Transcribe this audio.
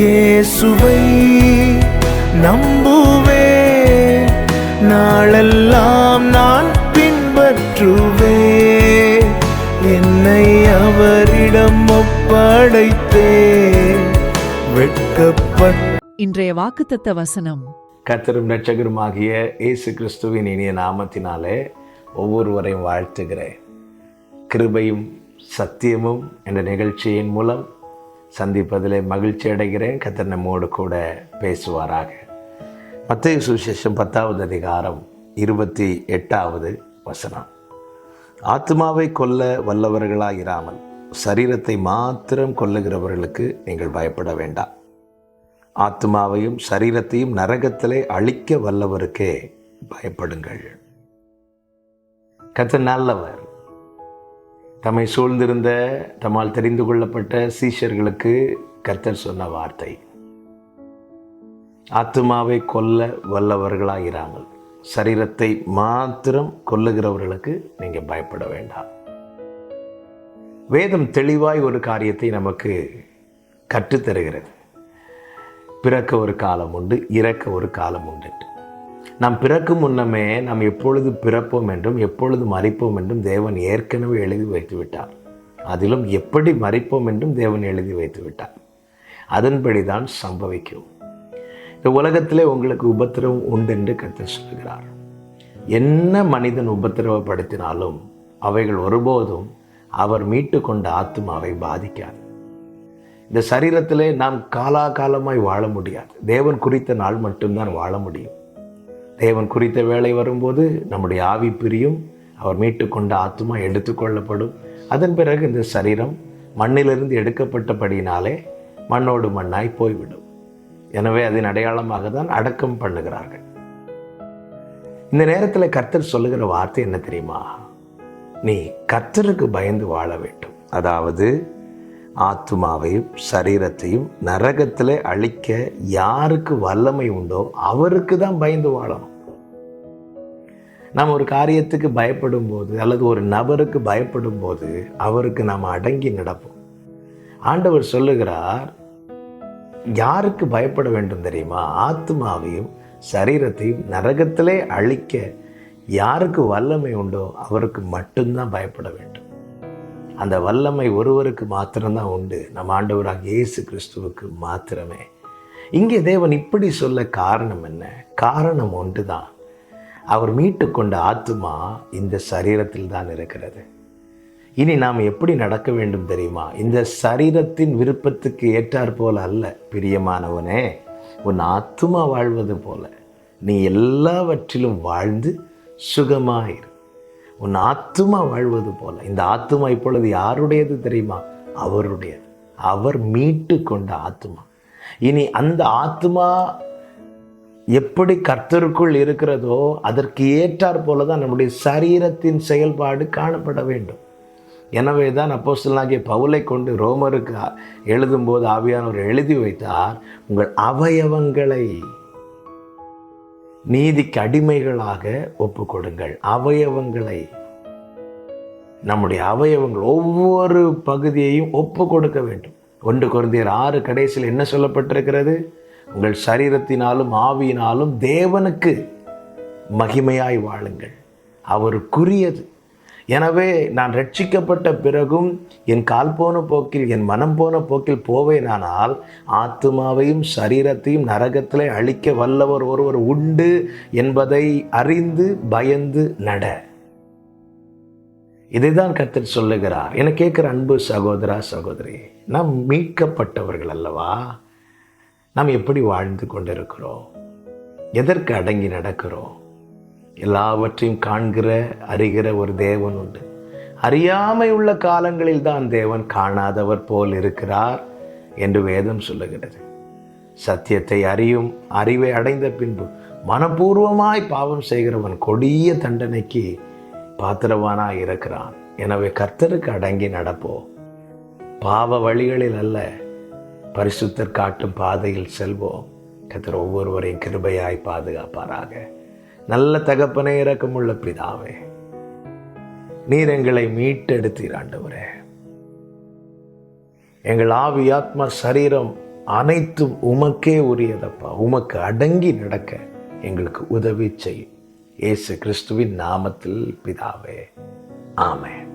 இயேசுவை நம்புவேன் நாளெல்லாம் நான் பின்பற்றுவேன் என்னை அவரிடம் ஒப்படைத்தேன் வெட்கப்பட்ட இன்றைய வாக்குத்தத்த வசனம். கர்த்தரும் இரட்சகருமாகிய இயேசு கிறிஸ்துவின் இனிய நாமத்தினாலே ஒவ்வொருவரையும் வாழ்த்துகிறேன். கிருபையும் சத்தியமும் என்ற நிகழ்ச்சியின் மூலம் சந்திப்பதில் மகிழ்ச்சி அடைகிறேன். கத்தர் நம்மோடு கூட பேசுவாராக. மத்திய சுவிசேஷம் பத்தாவது அதிகாரம் இருபத்தி எட்டாவது வசனம். ஆத்மாவை கொல்ல வல்லவர்களாயிராமல் சரீரத்தை மாத்திரம் கொல்லுகிறவர்களுக்கு நீங்கள் பயப்பட வேண்டாம். ஆத்மாவையும் சரீரத்தையும் நரகத்திலே அழிக்க வல்லவருக்கே பயப்படுங்கள். கர்த்தர் நல்லவர். தம்மை சூழ்ந்திருந்த தம்மால் தெரிந்து கொள்ளப்பட்ட சீஷர்களுக்கு கர்த்தர் சொன்ன வார்த்தை. ஆத்மாவை கொல்ல வல்லவர்களாகிறாங்கள் சரீரத்தை மாத்திரம் கொல்லுகிறவர்களுக்கு நீங்கள் பயப்பட வேண்டாம். வேதம் தெளிவாய் ஒரு காரியத்தை நமக்கு கற்றுத்தருகிறது. பிறக்க ஒரு காலம் உண்டு இறக்க ஒரு காலம் உண்டு நாம் பிறக்கும் முன்னமே நாம் எப்பொழுது பிறப்போம் என்றும் எப்பொழுது மறிப்போம் என்றும் தேவன் ஏற்கனவே எழுதி வைத்து விட்டார். அதிலும் எப்படி மறிப்போம் என்றும் தேவன் எழுதி வைத்து விட்டார். அதன்படி தான் சம்பவிக்கும். இந்த உலகத்திலே உங்களுக்கு உபத்திரவம் உண்டு என்று கர்த்தர் சொல்கிறார் என்ன மனிதன் உபத்திரவப்படுத்தினாலும் அவைகள் ஒருபோதும் அவர் மீட்டு கொண்ட ஆத்மாவை பாதிக்காது. இந்த சரீரத்திலே நாம் காலாகாலமாய் வாழ முடியாது. தேவன் குறித்த நாள் மட்டும்தான் வாழ முடியும். தேவன் குறித்த வேலை வரும்போது நம்முடைய ஆவி பிரியும் அவர் மீட்டுக்கொண்ட ஆத்மா எடுத்துக்கொள்ளப்படும். அதன் பிறகு இந்த சரீரம் மண்ணிலிருந்து எடுக்கப்பட்டபடியினாலே மண்ணோடு மண்ணாய் போய்விடும். எனவே அதன் அடையாளமாக தான் அடக்கம் பண்ணுகிறார்கள். இந்த நேரத்தில் கர்த்தர் சொல்லுகிற வார்த்தை என்ன தெரியுமா? நீ கர்த்தருக்கு பயந்து வாழ வேண்டும். அதாவது ஆத்மாவையும் சரீரத்தையும் நரகத்திலே அழிக்க யாருக்கு வல்லமை உண்டோ அவருக்கு தான் பயந்து வாழணும். நாம் ஒரு காரியத்துக்கு பயப்படும் போது அல்லது ஒரு நபருக்கு பயப்படும் போது அவருக்கு நாம் அடங்கி நடப்போம். ஆண்டவர் சொல்லுகிறார் யாருக்கு பயப்பட வேண்டும் தெரியுமா? ஆத்மாவையும் சரீரத்தையும் நரகத்திலே அழிக்க யாருக்கு வல்லமை உண்டோ அவருக்கு மட்டும்தான் பயப்பட வேண்டும். அந்த வல்லமை ஒருவருக்கு மாத்திரம்தான் உண்டு. நம் ஆண்டவராக இயேசு கிறிஸ்துவுக்கு மாத்திரமே. இங்கே தேவன் இப்படி சொல்ல காரணம் என்ன? காரணம் ஒன்று தான் அவர் மீட்டு கொண்ட ஆத்மா இந்த சரீரத்தில் தான் இருக்கிறது. இனி நாம் எப்படி நடக்க வேண்டும் தெரியுமா? இந்த சரீரத்தின் விருப்பத்துக்கு ஏற்றாற் போல அல்ல பிரியமானவனே. உன் ஆத்மா வாழ்வது போல. நீ எல்லாவற்றிலும் வாழ்ந்து சுகமாயிரு. உன் ஆத்துமா வாழ்வது போல. இந்த ஆத்துமா இப்பொழுது யாருடையது தெரியுமா? அவருடையது. அவர் மீட்டு கொண்ட ஆத்துமா. இனி அந்த ஆத்துமா எப்படி கர்த்தருக்குள் இருக்கிறதோ அதற்கு ஏற்றார் போல தான் நம்முடைய சரீரத்தின் செயல்பாடு காணப்பட வேண்டும். எனவே தான் அப்போஸ்தலனாகிய பவுலை கொண்டு ரோமருக்கு எழுதும்போது ஆவியானவர் எழுதி வைத்தார் உங்கள் அவயவங்களை நீதிக்கு அடிமைகளாக ஒப்பு கொடுங்கள் அவயவங்களை நம்முடைய அவயவங்கள் ஒவ்வொரு பகுதியையும் ஒப்பு கொடுக்க வேண்டும். ஒன்று குழந்தையர் ஆறு கடைசியில் என்ன சொல்லப்பட்டிருக்கிறது? உங்கள் சரீரத்தினாலும் ஆவியினாலும் தேவனுக்கு மகிமையாய் வாழுங்கள். அவருக்குரியது. எனவே நான் ரட்சிக்கப்பட்ட பிறகும் என் கால் போன போக்கில் என் மனம் போன போக்கில் போவேனானால் ஆத்மாவையும் சரீரத்தையும் நரகத்திலே அழிக்க வல்லவர் ஒருவர் உண்டு என்பதை அறிந்து பயந்து நட. இதைதான் கர்த்தர் சொல்லுகிறார். என கேட்குற அன்பு சகோதரா சகோதரி நாம் மீட்கப்பட்டவர்கள் அல்லவா? நாம் எப்படி வாழ்ந்து கொண்டிருக்கிறோம்? எதற்கு அடங்கி நடக்கிறோம்? எல்லாவற்றையும் காண்கிற அறிகிற ஒரு தேவன் உண்டு. அறியாமை உள்ள காலங்களில் தான் தேவன் காணாதவர் போல் இருக்கிறார் என்று வேதம் சொல்லுகிறது. சத்தியத்தை அறியும் அறிவை அடைந்த பின்பு மனப்பூர்வமாய் பாவம் செய்கிறவன் கொடிய தண்டனைக்கு பாத்திரவானாய் இருக்கிறான். எனவே கர்த்தருக்கு அடங்கி நடப்போம் பாவ வழிகளில் அல்ல பரிசுத்தர் காட்டும் பாதையில் செல்வோம். கத்தர் ஒவ்வொருவரையும் கிருபையாய் பாதுகாப்பாராக. நல்ல தகப்பனே இறக்கமுள்ள பிதாவே நீர் எங்களை மீட்டெடுத்தீர் ஆண்டவரே. எங்கள் ஆவி ஆத்மா சரீரம் அனைத்தும் உமக்கே உரியதப்பா. உமக்கு அடங்கி நடக்க எங்களுக்கு உதவி செய்யும் இயேசு கிறிஸ்துவின் நாமத்தில் பிதாவே. ஆமென்.